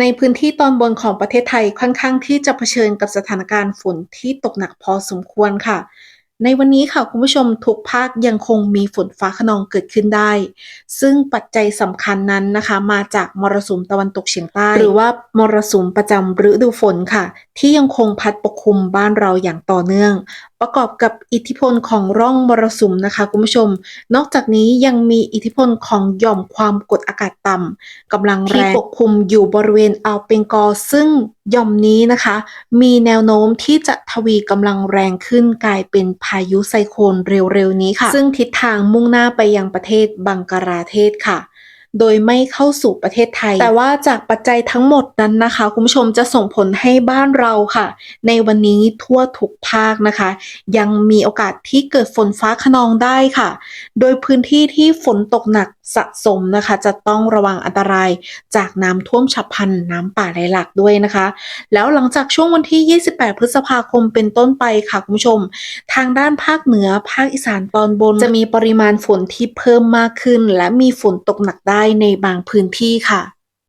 ในพื้นที่ตอนบนของประเทศไทยค่อนข้างที่จะเผชิญกับสถานการณ์ฝนที่ตกหนักพอสมควรค่ะ ในวันนี้ค่ะคุณผู้ชมทุกภาคยังคงมีฝนฟ้าขนองเกิดขึ้นได้ ซึ่งปัจจัยสำคัญนั้นนะคะ มาจากมรสุมตะวันตกเฉียงใต้ หรือว่ามรสุมประจำฤดูฝนค่ะ ที่ยังคงพัดปกคลุมบ้านเราอย่างต่อเนื่อง ประกอบกับอิทธิพลของร่องมรสุมนะคะคุณผู้ชม นอกจากนี้ยังมีอิทธิพลของหย่อมความกดอากาศต่ำกำลังแรงที่ปกคลุมอยู่บริเวณอ่าวเบงกอลซึ่งหย่อมนี้นะคะ มีแนวโน้มที่จะทวีกำลังแรงขึ้นกลายเป็นพายุไซโคลนเร็วๆนี้ค่ะ ซึ่งทิศทางมุ่งหน้าไปยังประเทศบังกลาเทศค่ะ โดยไม่เข้าสู่ประเทศไทย แต่ว่าจากปัจจัยทั้งหมดนั้นนะคะ คุณผู้ชมจะส่งผลให้บ้านเราค่ะ ในวันนี้ทั่วทุกภาคนะคะ ยังมีโอกาสที่เกิดฝนฟ้าขนองได้ค่ะ โดยพื้นที่ที่ฝนตกหนักสะสมนะคะจะต้องระวังอันตรายจากน้ำท่วมฉับพลันน้ำป่าไหลหลากด้วยนะคะ แล้วหลังจากช่วงวันที่ 28 พฤษภาคมเป็นต้นไปค่ะคุณผู้ชม ทางด้านภาคเหนือภาคอีสานตอนบน จะมีปริมาณฝนที่เพิ่มมากขึ้น และมีฝนตกหนักได้ในบางพื้นที่ค่ะ